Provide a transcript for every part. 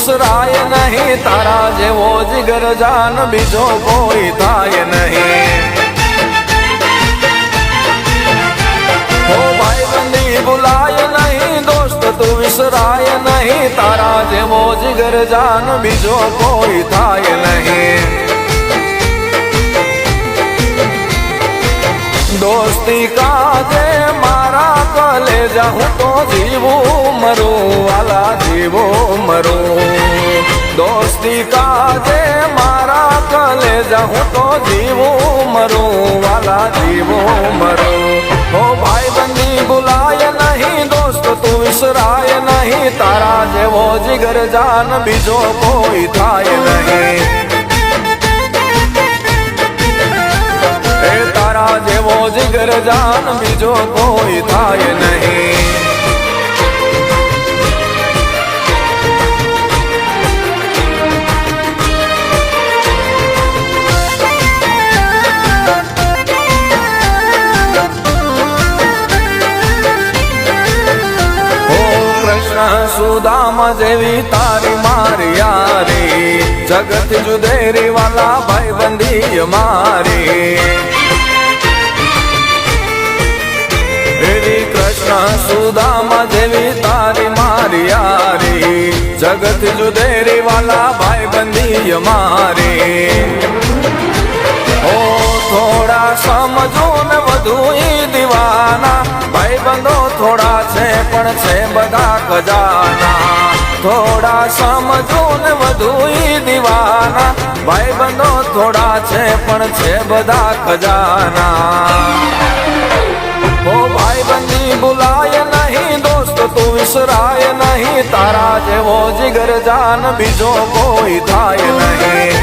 વિસરાય નહીં તારા જેવો જીગર જાન બીજો કોઈ થાય નહીં ઓ ભાઈ બંદી ભૂલાય નહીં દોસ્ત તું વિસરાય નહીં તારા જેવો જીગર જાન બીજો કોઈ થાય जीवो मरो, वाला जीवो मरो। दोस्ती का जे मारा, कले जाऊँ तो जीवो मरो, वाला जीवो मरो। हो भाई बंदी बुलाए नहीं दोस्त, तू विसराय नहीं, तारा जेवो जिगर जान, बीजो कोई थाय नहीं। ए तारा जेवो जिगर जान, बीजो कोई थाय नहीं। કૃષ્ણ સુદામા જેવી તારી મારી યારી. જગત જુદેરી વાલા ભાઈ બંધી મારી. એવી કૃષ્ણ સુદામા જેવી તારી મારી યારી. જગત જુદેરી વાલા ભાઈ બંધી મારી. ઓ થોડા સમજો ને વધુ દીવાના. ભાઈ બંધો થોડા પણ છે બધા ખજાના. થોડા સમજો ને વધુ દીવાના. ભાઈ બંધો થોડા છે પણ છે બધા ખજાના. ઓ ભાઈ બંધી બોલાય નહીં દોસ્ત, તું વિસરાય નહીં. તારા જેવો જીગર જાન બીજો કોઈ થાય નહીં.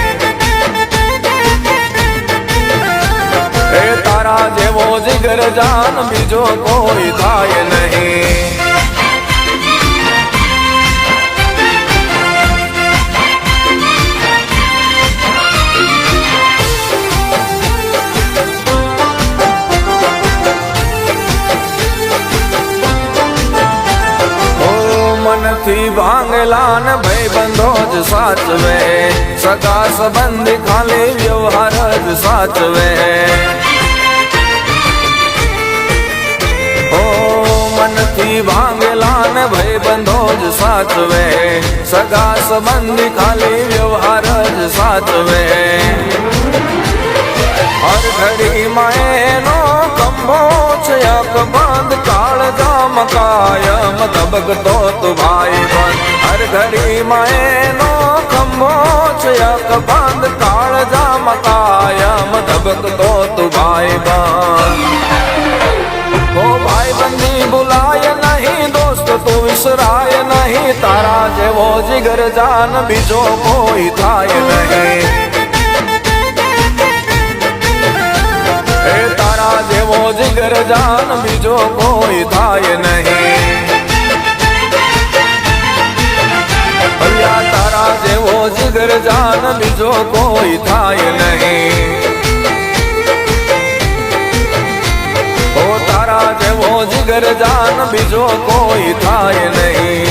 તારા જેવો જીગર જાન બીજો કોઈ થાય નહીં. મનથી ભાંગેલા ને ભાઈ બંધો જ સાચવે સગા સંબંધી ખાલી વ્યવહાર જ સાચવે ઓ મનથી ભાંગેલા ને ભાઈ બંધો જ સાચવે સગા સંબંધી ખાલી વ્યવહાર જ સાચવે હર ઘડીમાં એનો કંભો છે અકબંધ કાળ જામ કાયમ पाचया कबांध काळजा मकायम धबकतो तु भाई बन। हो भाई बंदी बुलाय नहीं दोस्त, तू विसराय नहीं, तारा जेवो जिगर जान, बीजो कोई थाय नहीं। ए तारा जेवो जिगर जान, बीजो कोई थाय नहीं। જાન બીજો કોઈ થાય નહીં. ઓ તારા જેવો જીગર જાન બીજો કોઈ થાય નહીં.